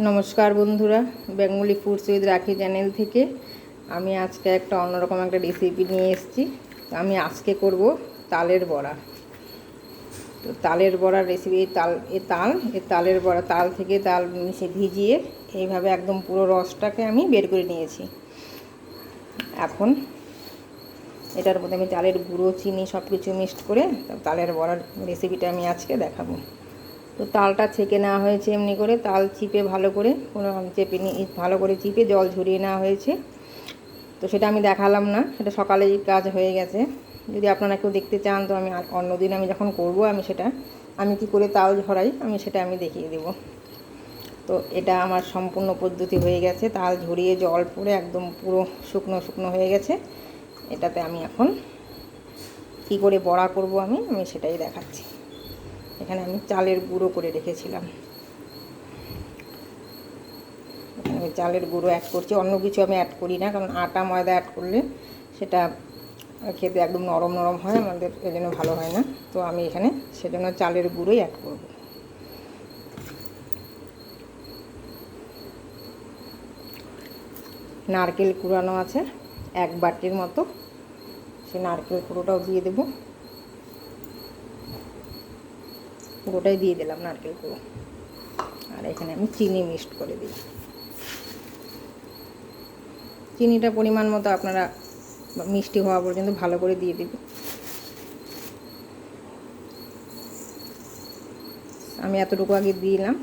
নমস্কার বন্ধুরা, Bengali foods with Rakhi channel থেকে। আমি আজকে একটা অন্যরকম একটা রেসিপি নিয়ে এসেছি। আমি আজকে করব তালের বড়া। তো তালের বড়ার রেসিপি তাল, এ তাল, এ তালের বড়া, তাল থেকে তাল মিশে ভিজিয়ে এইভাবে একদম পুরো রসটাকে আমি বের করে নিয়েছি। এখন এটার মধ্যে আমি তালের গুঁড়ো, চিনি সব কিছু মিক্সড করে তালের বড়ার রেসিপিটা আমি আজকে দেখাবো। তো তালটা ছেঁকে নেওয়া হয়েছে এমনি করে, তাল চিপে ভালো করে, কোনো চেপে নিয়ে ভালো করে চিপে জল ঝরিয়ে নেওয়া হয়েছে। তো সেটা আমি দেখালাম না, সেটা সকালেই কাজ হয়ে গেছে। যদি আপনারা কেউ দেখতে চান, তো আমি অন্যদিন আমি যখন করব আমি সেটা, আমি কি করে তাল ঝরাই, আমি সেটা আমি দেখিয়ে দেব। তো এটা আমার সম্পূর্ণ পদ্ধতি হয়ে গেছে, তাল ঝরিয়ে জল পড়ে একদম পুরো শুকনো শুকনো হয়ে গেছে। এটাতে আমি এখন কি করে বড়া করব আমি আমি সেটাই দেখাচ্ছি। এখানে আমি চালের গুঁড়ো করে রেখেছিলাম। আমি চালের গুঁড়ো অ্যাড করছি। অন্য কিছু আমি অ্যাড করি না, কারণ আটা ময়দা অ্যাড করলে সেটা খেতে একদম নরম নরম হয়, আমাদের এজন্য ভালো হয় না। তো আমি এখানে সেজন্য চালের গুঁড়োই অ্যাড করব। নারকেল কুড়ানো আছে, এক বাটির মতো। সে নারকেল কুড়োটাও দিয়ে দেবো। পুরোটাই দিয়ে দিলাম, নারকেল কুড়ো আর এখানে আমি চিনি মিক্সড করে দিই। চিনিটা পরিমাণ মতো আপনারা মিষ্টি হওয়া পর্যন্ত ভালো করে দিয়ে দেবেন। আমি এতটুকু আগে দিলাম,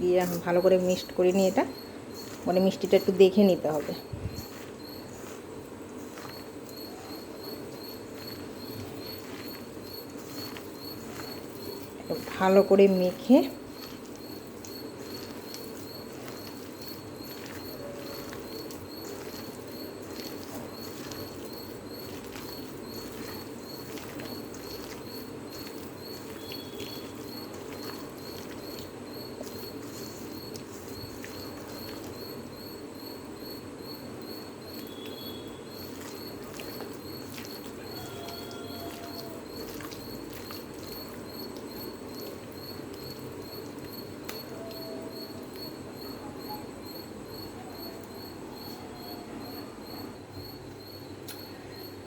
দিয়ে ভালো করে মিক্সড করে নিয়ে এটা মানে মিষ্টিটা একটু দেখে নিতে হবে। ভালো করে মেখে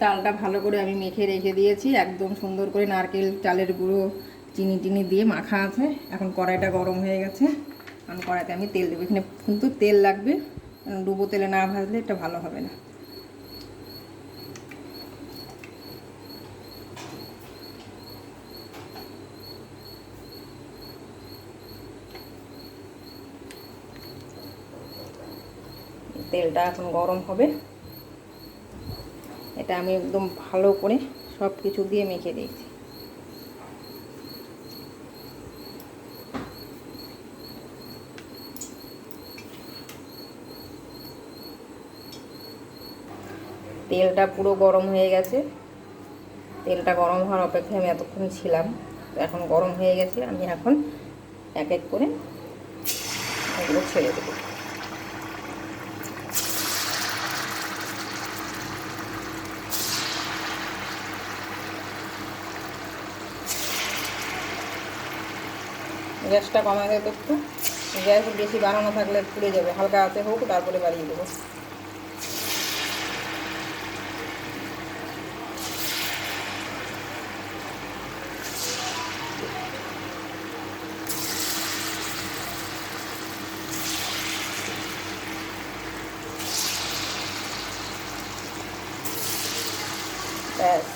তালটা ভালো করে আমি মেখে রেখে দিয়েছি। একদম সুন্দর করে নারকেল চালের গুঁড়ো, চিনি টিনি দিয়ে মাখা আছে। এখন কড়াইটা গরম হয়ে গেছে। এখন কড়াইতে আমি তেল দেবো। এখানে কিন্তু তেল লাগবে। ডুবো তেলে না ভাজলে এটা ভালো হবে না। তেলটা এখন গরম হবে। এটা আমি একদম ভালো করে সব কিছু দিয়ে মেখে দিয়েছি। তেলটা পুরো গরম হয়ে গেছে। তেলটা গরম হওয়ার অপেক্ষায় আমি এতক্ষণ ছিলাম। এখন গরম হয়ে গেছে, আমি এখন এক এক করে ছেড়ে দেবো। গ্যাসটা কমে দেবে একটু। গ্যাস বেশি বাড়ানো থাকলে পুড়ে যাবে, হালকা হাতে হোক, তারপরে বাড়িয়ে দেবো।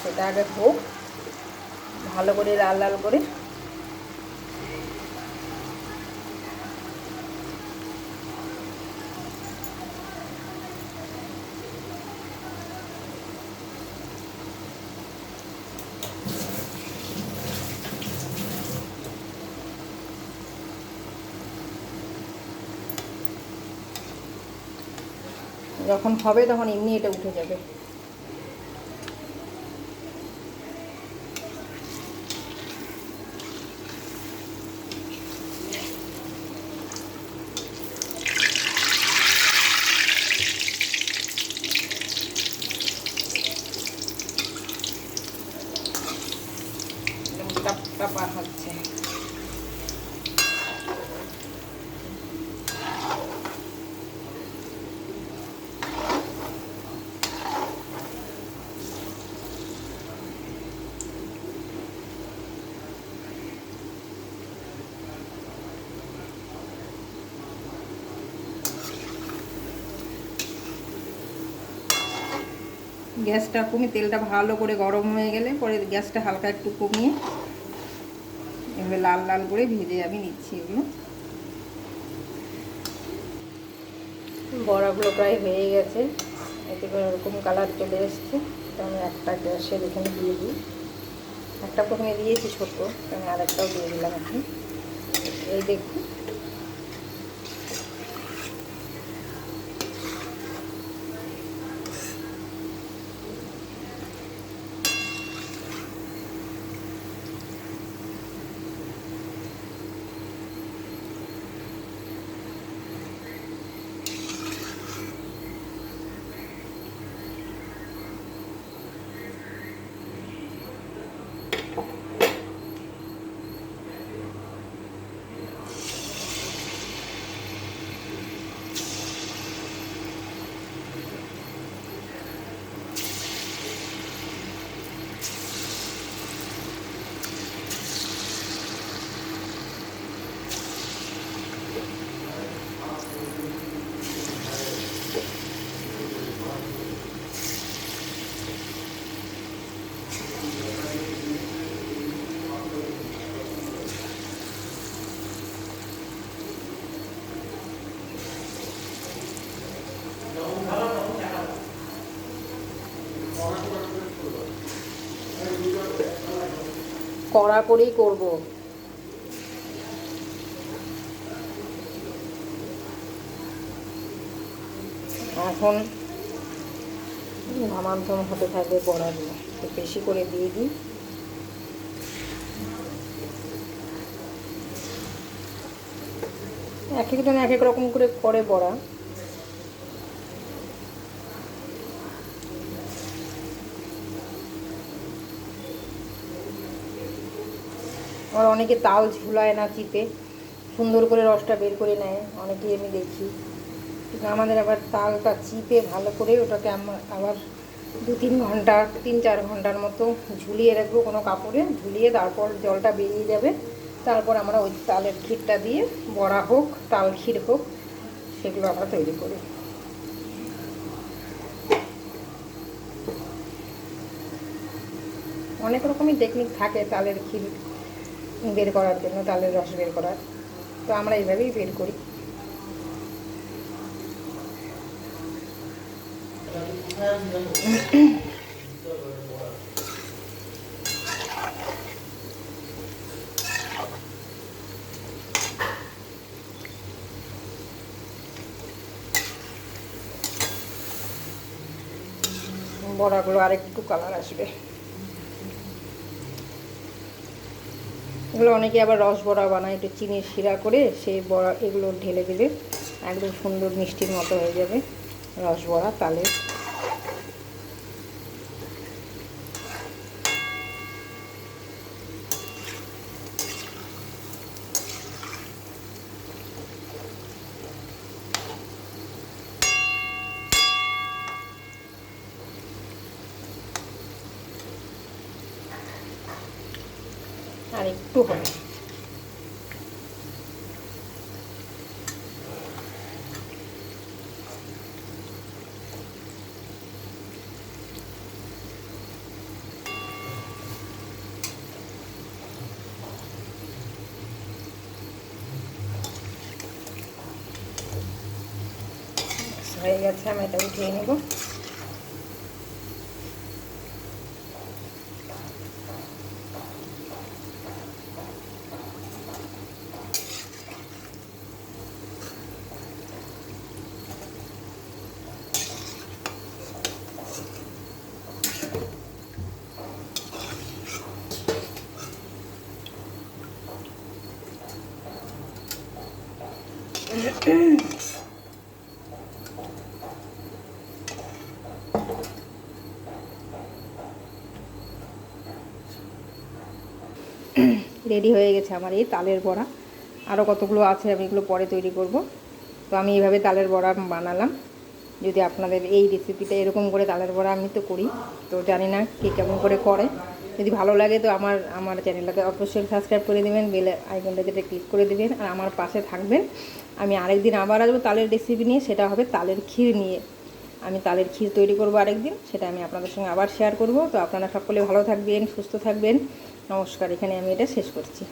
সেটা আগে হোক ভালো করে লাল লাল করে যখন হবে তখন এমনি এটা উঠে যাবে। টাপা হচ্ছে। গ্যাসটা কমিয়ে, তেলটা ভালো করে গরম হয়ে গেলে পরে গ্যাসটা হালকা একটু কমিয়ে এভাবে লাল লাল করে ভেজে আমি নিচ্ছি এগুলো। বড়াগুলো প্রায় হয়ে গেছে। এতে করে ওরকম কালার চলে এসছে। তো আমি একটা গ্যাসের এখানে দিয়ে দিই। একটা প্রথমে দিয়েছি ছোটো, আমি আর একটাও দিয়ে দিলাম এখন। এই দেখুন। কড়া করেই করব। এখন ঘামান্তম হতে থাকবে তো বেশি করে দিয়ে দিই। এক একজন এক এক রকম করে করে বড়া। আবার অনেকে তাল ঝুলায় না চিপে। সুন্দর করে রসটা বের করে নেয়, অনেকেই আমি দেখি। কিন্তু আমাদের আবার তালটা চিপে ভালো করে ওটাকে আমার আবার দু তিন ঘণ্টা, তিন চার ঘণ্টার মতো ঝুলিয়ে রাখব কোনো কাপড়ে, ঝুলিয়ে তারপর জলটা বেরিয়ে যাবে। তারপর আমরা ওই তালের ক্ষীরটা দিয়ে বড়া হোক, তাল ক্ষীর হোক, সেগুলো আমরা তৈরি করি। অনেক রকমই টেকনিক থাকে তালের ক্ষীর। বের করার জন্য, তালের রস বের করার। তো আমরা এইভাবেই বের করি। বড়াগুলো আরেকটু কালার আসবে। এগুলো অনেকে আবার রস বড়া বানায়, একটু চিনির শিরা করে সেই বড়া এগুলো ঢেলে দিলে একদম সুন্দর মিষ্টির মতো হয়ে যাবে রস বড়া তালে একটু হবে। হয়ে গেছে আমি এটা উঠিয়ে নেব। রেডি হয়ে গেছে আমার এই তালের বড়া। আরও কতগুলো আছে আমি এগুলো পরে তৈরি করব। তো আমি এইভাবে তালের বড়া বানালাম। যদি আপনাদের এই রেসিপিটা এরকম করে তালের বড়া আমি তো করি, তো জানি না কে কেমন করে করে। যদি ভালো লাগে তো আমার আমার চ্যানেলটাকে অবশ্যই সাবস্ক্রাইব করে দেবেন বেলে আইকনটা যেটা ক্লিক করে দেবেন, আর আমার পাশে থাকবেন। আমি আরেকদিন আবার আসব তালের রেসিপি নিয়ে, সেটা হবে তালের ক্ষীর নিয়ে। আমি তালের ক্ষীর তৈরি করব আরেকদিন, সেটা আমি আপনাদের সঙ্গে আবার শেয়ার করব। তো আপনারা সকলে ভালো থাকবেন, সুস্থ থাকবেন। নমস্কার এখানে আমি এটা শেষ করছি।